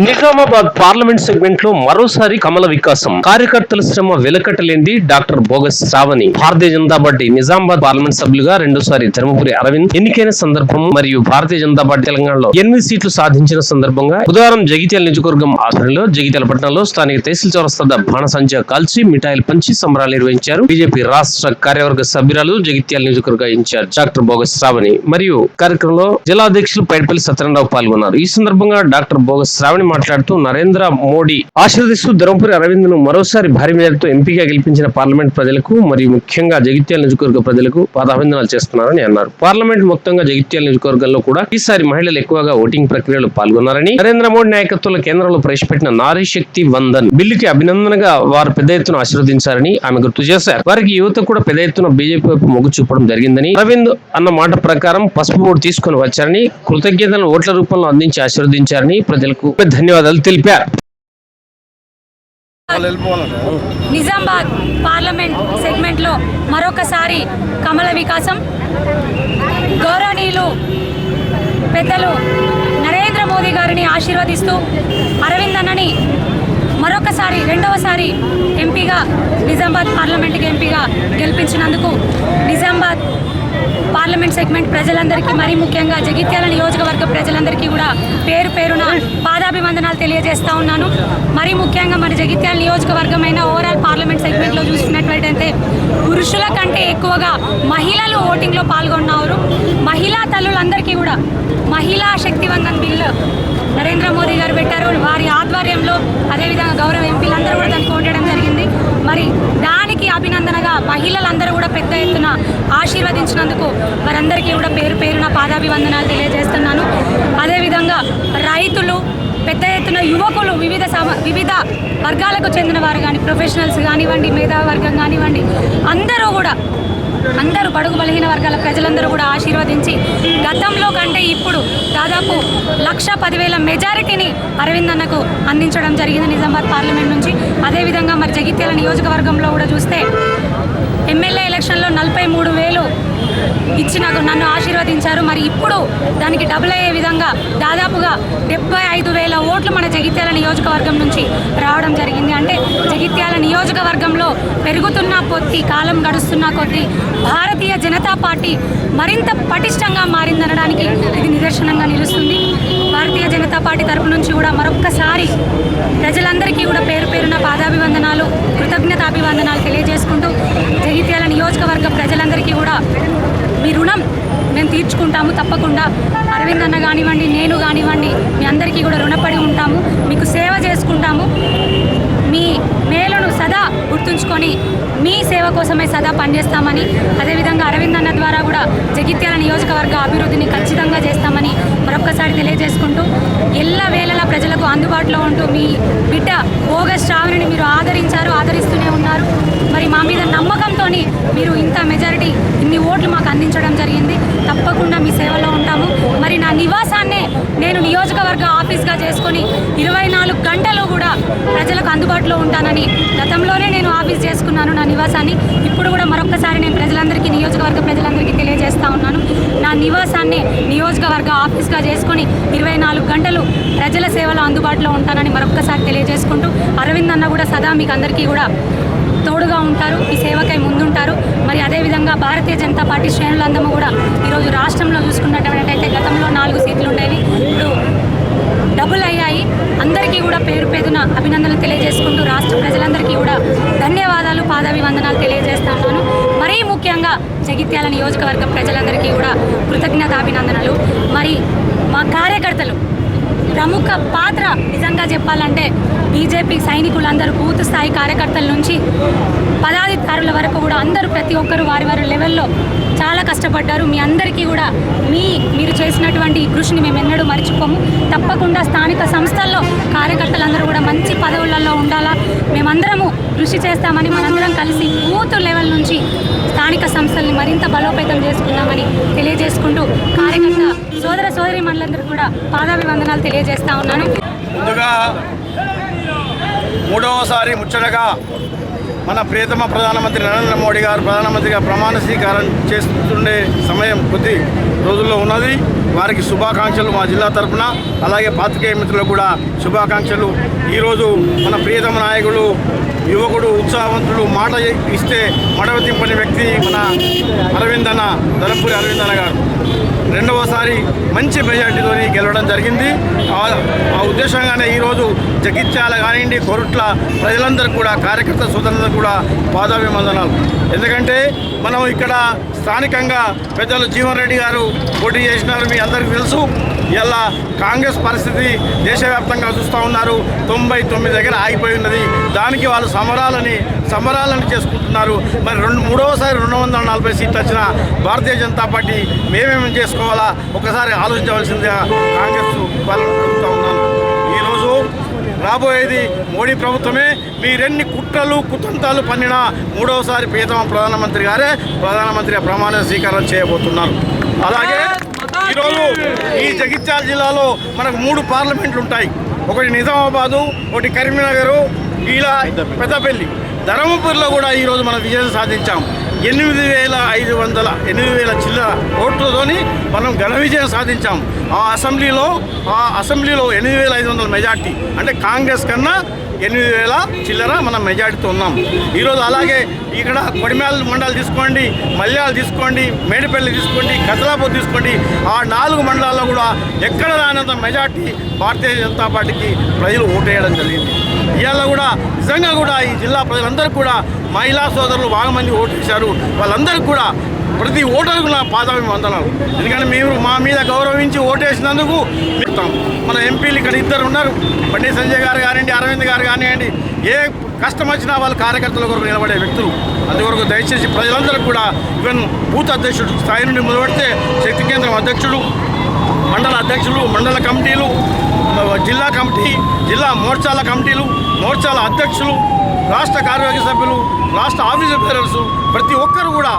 Nizamabad parliament సెగ్మెంట్లో మరోసారి కమల వికాసం. కార్యకర్తల శ్రమ వెలకట్టలేంది doctor Bogus Sravani. Bharatiya Janata Party Nizamabad parliament సభ్యులుగా రెండోసారి ధర్మపురి అరవింద్ ఎన్నికైన సందర్భం మరియు భారతీయ జనతా పార్టీ తెలంగాణలో ఎనిమిది సీట్లు సాధించిన సందర్భంగా బుధవారం జగిత్యాల నియోజకవర్గం ఆధ్వర్యంలో జగిత్యాల పట్టణంలో స్థానిక తహసీల్ చౌరస్తా బాణసంచ కాల్చి మిఠాయిలు పంచి సంబరాలు నిర్వహించారు. బీజేపీ రాష్ట్ర కార్యవర్గ సభ్యురాలు జగిత్యాల నియోజకవర్గ ఇన్ఛార్జ్ డాక్టర్ బోగస్ శ్రావణి. మరియు కార్యక్రమంలో జిల్లా అధ్యక్షులు పైడిపల్లి సత్యనారాయణ పాల్గొన్నారు. ఈ సందర్భంగా డాక్టర్ బోగస్ శ్రావణి మాట్లాడుతూ నరేంద్ర మోడీ ఆశీర్వదిస్తూ ధర్మపురి అరవింద్ను మరోసారి భారీ మేరతో ఎంపీగా గెలిపించిన పార్లమెంట్ ప్రజలకు మరియు ముఖ్యంగా జగిత్యాల నియోజకవర్గ ప్రజలకు పాదాభివందనాలు చేస్తున్నారని అన్నారు. పార్లమెంట్ మొత్తంగా జగిత్యాల నియోజకవర్గంలో కూడా ఈసారి మహిళలు ఎక్కువగా ఓటింగ్ ప్రక్రియలో పాల్గొన్నారని నరేంద్ర మోడీ నాయకత్వంలో కేంద్రంలో ప్రవేశపెట్టిన నారీ శక్తి వందన్ బిల్లుకి అభినందనగా వారు పెద్ద ఎత్తున ఆశీర్వదించారని ఆమె గుర్తు చేశారు. వారికి యువత కూడా పెద్ద ఎత్తున బీజేపీ వైపు మొగ్గు చూపడం జరిగిందని అరవింద్ అన్న మాట ప్రకారం పసుపు బోర్డు తీసుకొని వచ్చారని కృతజ్ఞతలను ఓట్ల రూపంలో అందించి ఆశీర్వదించారని ప్రజలకు ధన్యవాదాలు. తెలిపారు నిజామాబాద్ పార్లమెంట్ సెగ్మెంట్లో మరొకసారి కమల వికాసం. గౌరవనీయులు పెద్దలు నరేంద్ర మోదీ గారిని ఆశీర్వదిస్తూ అరవింద్ అన్నని మరొకసారి రెండవసారి ఎంపీగా నిజామాబాద్ పార్లమెంట్కి ఎంపీగా గెలిపించినందుకు నిజామాబాద్ పార్లమెంట్ సెగ్మెంట్ ప్రజలందరికీ మరీ ముఖ్యంగా జగిత్యాల నియోజకవర్గ ప్రజలందరికీ కూడా పేరు పేరున పాదాభివందనాలు తెలియజేస్తా ఉన్నాను. మరీ ముఖ్యంగా మరి జగిత్యాల నియోజకవర్గమైన ఓవరాల్ పార్లమెంట్ సెగ్మెంట్లో చూసుకున్నట్లయితే పురుషుల కంటే ఎక్కువగా మహిళలు ఓటింగ్లో పాల్గొన్నారు మహిళా తల్లులందరికీ కూడా మహిళా శక్తివందన్ బిల్లు నరేంద్ర మోదీ గారు పెట్టారు. వారి ఆధ్వర్యంలో అదేవిధంగా గౌరవ ఎంపీలందరూ కూడా దానికి ఓటడం జరిగింది. మరి దానికి అభినందనగా మహిళలందరూ కూడా పెద్ద ఎత్తున ఆశీర్వదించినందుకు వారందరికీ కూడా పేరు పేరున పాదాభివందనాలు తెలియజేస్తున్నాను. అదేవిధంగా రైతులు పెద్ద ఎత్తున యువకులు వివిధ సమ వివిధ వర్గాలకు చెందిన వారు కానీ ప్రొఫెషనల్స్ కానివ్వండి మేధావర్గం కానివ్వండి అందరూ కూడా బడుగు బలహీన వర్గాల ప్రజలందరూ కూడా ఆశీర్వదించి గతంలో కంటే ఇప్పుడు దాదాపు లక్ష పదివేల మెజారిటీని అరవింద్ అన్నకు అందించడం జరిగింది నిజామాబాద్ పార్లమెంట్ నుంచి. అదేవిధంగా మరి జగిత్యాల నియోజకవర్గంలో కూడా చూస్తే ఎమ్మెల్యే ఎలక్షన్లో నలభై మూడు వేలు ఇచ్చి నాకు నన్ను ఆశీర్వదించారు. మరి ఇప్పుడు దానికి డబుల్ అయ్యే విధంగా దాదాపుగా డెబ్బై ఐదు వేల ఓట్లు మన జగిత్యాల నియోజకవర్గం నుంచి రావడం జరిగింది. అంటే జగిత్యాల నియోజకవర్గంలో పెరుగుతున్న కొద్దీ కాలం గడుస్తున్న కొద్దీ భారతీయ జనతా పార్టీ మరింత పటిష్టంగా మారిందనడానికి ఇది నిదర్శనంగా నిలుస్తుంది. భారతీయ జనతా పార్టీ తరపు నుంచి కూడా మరొక్కసారి ప్రజలందరికీ కూడా పేరు పేరున పాదాభివందనాలు కృతజ్ఞతాభివందనాలు తెలియజేసుకుంటూ జగిత్యాల నియోజకవర్గ ప్రజలందరికీ కూడా మీ రుణం మేము తీర్చుకుంటాము తప్పకుండా. అరవింద్ అన్న కానివ్వండి నేను కానివ్వండి మీ అందరికీ కూడా రుణపడి ఉంటాము. మీకు సేవ చేసుకుంటాము. మీ మేలను గుర్తుంచుకొని మీ సేవ కోసమే సదా పనిచేస్తామని అదేవిధంగా అరవింద్ అన్న ద్వారా కూడా జగిత్యాల నియోజకవర్గ అభివృద్ధిని ఖచ్చితంగా చేస్తామని మరొక్కసారి తెలియజేసుకుంటూ ఎల్ల వేళలా ప్రజలకు అందుబాటులో ఉంటూ మీ బిడ్డ ఓగస్ట్ శ్రావణిని మీరు ఆదరించారు ఆదరిస్తూనే ఉన్నారు. మరి మా మీద నమ్మకంతో మీరు ఇంత మెజారిటీ ఇన్ని ఓట్లు మాకు అందించడం జరిగింది. తప్పకుండా మీ సేవలో ఉంటాము. మరి నా నివాసాన్నే నేను నియోజకవర్గ ఆఫీస్గా చేసుకొని ఇరవై నాలుగు గంటలు కూడా ప్రజలకు అందుబాటులో ఉంటానని గతంలోనే నేను నివాసాన్ని. ఇప్పుడు కూడా మరొకసారి నేను ప్రజలందరికీ నియోజకవర్గ ప్రజలందరికీ తెలియజేస్తా ఉన్నాను. నా నివాసాన్ని నియోజకవర్గ ఆఫీస్గా చేసుకొని ఇరవై నాలుగు గంటలు ప్రజల సేవలో అందుబాటులో ఉంటానని మరొకసారి తెలియజేసుకుంటూ అరవింద్ అన్న కూడా సదా మీకు అందరికీ కూడా తోడుగా ఉంటారు ఈ సేవకై ముందుంటారు. మరి అదేవిధంగా భారతీయ జనతా పార్టీ శ్రేణులందరూ కూడా ఈరోజు రాష్ట్రంలో చూసుకున్నట్టయితే గతంలో నాలుగు సీట్లు ఉండేవి. ఇప్పుడు డబుల్ అయ్యాయి. అందరికీ కూడా పేరు పేరున అభినందనలు తెలియజేసుకుంటూ రాష్ట్ర ప్రజలందరికీ కూడా ధన్యవాదాలు పాదాభివందనాలు తెలియజేస్తున్నాను మరీ ముఖ్యంగా జగిత్యాల నియోజకవర్గం ప్రజలందరికీ కూడా కృతజ్ఞతాభినందనలు. మరి మా కార్యకర్తలు ప్రముఖ పాత్ర నిజంగా చెప్పాలంటే బీజేపీ సైనికులందరూ బూత్ స్థాయి కార్యకర్తల నుంచి పదాధికారుల వరకు కూడా అందరూ ప్రతి ఒక్కరు వారి వారి లెవెల్లో చాలా కష్టపడ్డారు. మీ అందరికీ కూడా మీ మీరు చేసినటువంటి ఈ కృషిని మేము ఎన్నడూ మర్చిపోము. తప్పకుండా స్థానిక సంస్థల్లో కార్యకర్తలందరూ కూడా మంచి పదవులలో ఉండాలా. మేమందరము కృషి చేస్తామని మనందరం కలిసి బూత్ లెవెల్ నుంచి స్థానిక సంస్థల్ని మరింత బలోపేతం చేసుకుందామని తెలియజేసుకుంటూ కార్యకర్త సోదర సోదరి మనులందరూ కూడా పాదాభివందనాలు తెలియజేస్తా ఉన్నాను. ముందుగా మూడవసారి ముచ్చటగా మన ప్రియతమ ప్రధానమంత్రి నరేంద్ర మోడీ గారు ప్రధానమంత్రిగా ప్రమాణ స్వీకారం చేస్తుండే సమయం కొద్ది రోజుల్లో ఉన్నది. వారికి శుభాకాంక్షలు మా జిల్లా తరఫున అలాగే పాత్రికేయ మిత్రులకు కూడా శుభాకాంక్షలు. ఈరోజు మన ప్రియతమ నాయకులు యువకుడు ఉత్సాహవంతుడు మాట ఇస్తే మడవ తింపని వ్యక్తి మన అరవిందన్న అన్న ధనపురి గారు. రెండవసారి మంచి మెజార్టీతోని గెలవడం జరిగింది. ఆ- ఉద్దేశంగానే ఈరోజు జగిత్యాల కానివ్వండి కొరుట్ల ప్రజలందరూ కూడా కార్యకర్త సోదరులందరూ కూడా పాదాభివందనాలు. ఎందుకంటే మనం ఇక్కడ స్థానికంగా పెద్దలు జీవన్ రెడ్డి గారు పోటీ చేసినారు మీ అందరికీ తెలుసు. ఇలా కాంగ్రెస్ పరిస్థితి దేశవ్యాప్తంగా చూస్తూ ఉన్నారు. తొంభై తొమ్మిది దగ్గర ఆగిపోయి ఉన్నది. దానికి వాళ్ళు సమరాలని సమరాలను చేసుకుంటున్నారు. మరి రెండు మూడవసారి రెండు వందల నలభై సీట్లు వచ్చిన భారతీయ జనతా పార్టీ మేమేమి చేసుకోవాలా? ఒకసారి ఆలోచించవలసిందిగా కాంగ్రెస్ వాళ్ళని అడుగుతూ ఉన్నాను. రాబోయేది మోడీ ప్రభుత్వమే. మీరెన్ని కుట్రలు కుతంతాలు పన్నినా మూడవసారి ప్రియతమ ప్రధానమంత్రి గారే ప్రధానమంత్రి ప్రమాణ స్వీకారం చేయబోతున్నారు. అలాగే ఈరోజు ఈ జగిత్యాల జిల్లాలో మనకు మూడు పార్లమెంట్లు ఉంటాయి. ఒకటి నిజామాబాదు ఒకటి కరీంనగరు ఇలా పెద్దపల్లి. ధర్మపూర్లో కూడా ఈరోజు మనం విజయం సాధించాం. ఎనిమిది వేల ఐదు వందల ఎనిమిది వేల చిల్లర ఓట్లతోని మనం ఘన విజయం సాధించాం. ఆ అసెంబ్లీలో ఆ అసెంబ్లీలో ఎనిమిది వేల ఐదు వందల మెజార్టీ. అంటే కాంగ్రెస్ కన్నా ఎనిమిది వేల చిల్లర మనం మెజార్టీతో ఉన్నాం. ఈరోజు అలాగే ఇక్కడ కొడిమేల మండలాలు తీసుకోండి మల్యాలు తీసుకోండి మేడిపల్లి తీసుకోండి కదలాపూర్ తీసుకోండి. ఆ నాలుగు మండలాల్లో కూడా ఎక్కడ రానంత మెజార్టీ భారతీయ జనతా పార్టీకి ప్రజలు ఓటేయడం జరిగింది. ఇవాళ కూడా నిజంగా కూడా ఈ జిల్లా ప్రజలందరూ కూడా మహిళా సోదరులు బాగా మంది ఓటేశారు వాళ్ళందరికీ కూడా ప్రతి ఓటర్కు నా పాదాభి వందనాలు ఎందుకంటే మేము మా మీద గౌరవించి ఓటేసినందుకు మన ఎంపీలు ఇక్కడ ఇద్దరు ఉన్నారు. బండి సంజయ్ గారు కానివ్వండి అరవింద్ గారు కానివ్వండి ఏ కష్టం వచ్చినా వాళ్ళ కార్యకర్తల కొరకు నిలబడే వ్యక్తులు. అందువరకు దయచేసి ప్రజలందరూ కూడా ఈవెన్ బూత్ అధ్యక్షుడు స్థాయి నుండి మొదలుపెడితే శక్తి కేంద్రం అధ్యక్షుడు మండల అధ్యక్షులు మండల కమిటీలు జిల్లా కమిటీ జిల్లా మోర్చాల కమిటీలు మోర్చాల అధ్యక్షులు రాష్ట్ర కార్యవర్గ సభ్యులు రాష్ట్ర ఆఫీసు బేరర్స్ ప్రతి ఒక్కరు కూడా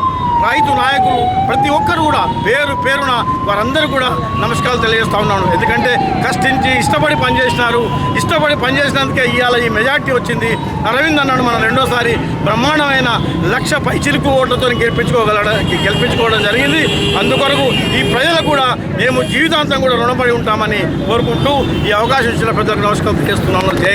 రైతు నాయకులు ప్రతి ఒక్కరు కూడా పేరు పేరున వారందరూ కూడా నమస్కారాలు తెలియజేస్తా ఉన్నాను. ఎందుకంటే కష్టించి ఇష్టపడి పనిచేసినారు. ఇష్టపడి పనిచేసినందుకే ఇవాళ ఈ మెజార్టీ వచ్చింది. అరవింద్ అన్నాడు మనం రెండోసారి బ్రహ్మాండమైన లక్ష పై చిలుకు ఓట్లతో గెలిపించుకోగల గెలిపించుకోవడం జరిగింది. అందుకొరకు ఈ ప్రజలు కూడా మేము జీవితాంతం కూడా రుణపడి ఉంటామని కోరుకుంటూ ఈ అవకాశం ఇచ్చిన ప్రజలకు నమస్కారం చేస్తున్నాను జై